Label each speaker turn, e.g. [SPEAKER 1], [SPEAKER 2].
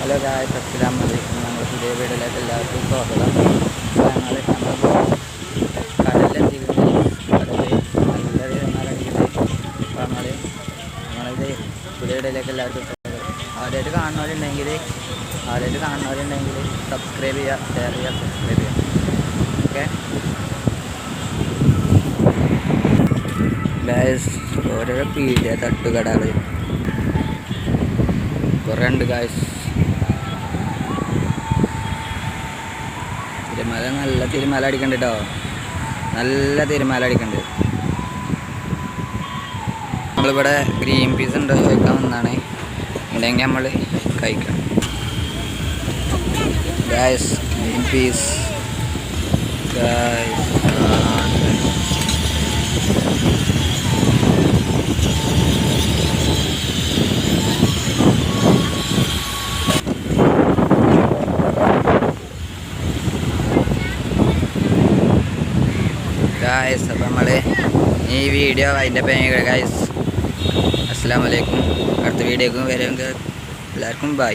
[SPEAKER 1] Hello guys അസ്സലാം വലൈക്കും നമ്മൾ പുതിയ വീഡിയോയിലേക്ക് എല്ലാവർക്കും സ്വാഗതം. ഞങ്ങൾ കടലെത്തിക്കുന്നത് കടൽ നല്ല അപ്പോൾ ഞങ്ങൾ ഞങ്ങളിത് പുതിയ വീഡിയോയിലേക്ക് എല്ലാവർക്കും സ്വാഗതം. ആദ്യമായിട്ട് കാണുന്നവരുണ്ടെങ്കിൽ ആദ്യമായിട്ട് കാണുന്നവരുണ്ടെങ്കിൽ സബ്സ്ക്രൈബ് ചെയ്യുക ഷെയർ ചെയ്യുക സബ്സ്ക്രൈബ് ചെയ്യുക. ഓക്കെ ഗായസ് ഓരോരോ പീഡിയ തട്ടുകടകൾ കുറേ ഉണ്ട് ഗായ്സ് തിരുമല നല്ല തിരുമല അടിക്കണ്ട് കേട്ടോ നല്ല തിരുമല അടിക്കണ്ട്. നമ്മളിവിടെ ഗ്രീൻ പീസ് ഉണ്ട് കഴിക്കാൻ വന്നാണ്. ഉണ്ടെങ്കിൽ നമ്മൾ കഴിക്കണം. Green peas. ഗായ്സ് ഗായ്സ് അപ്പം നമ്മൾ ഈ വീഡിയോ അതിന്റെ പേര് ഗായ്സ് അസ്സാം വലൈക്കും അടുത്ത വീഡിയോക്കും വരെ. എല്ലാവർക്കും ബൈ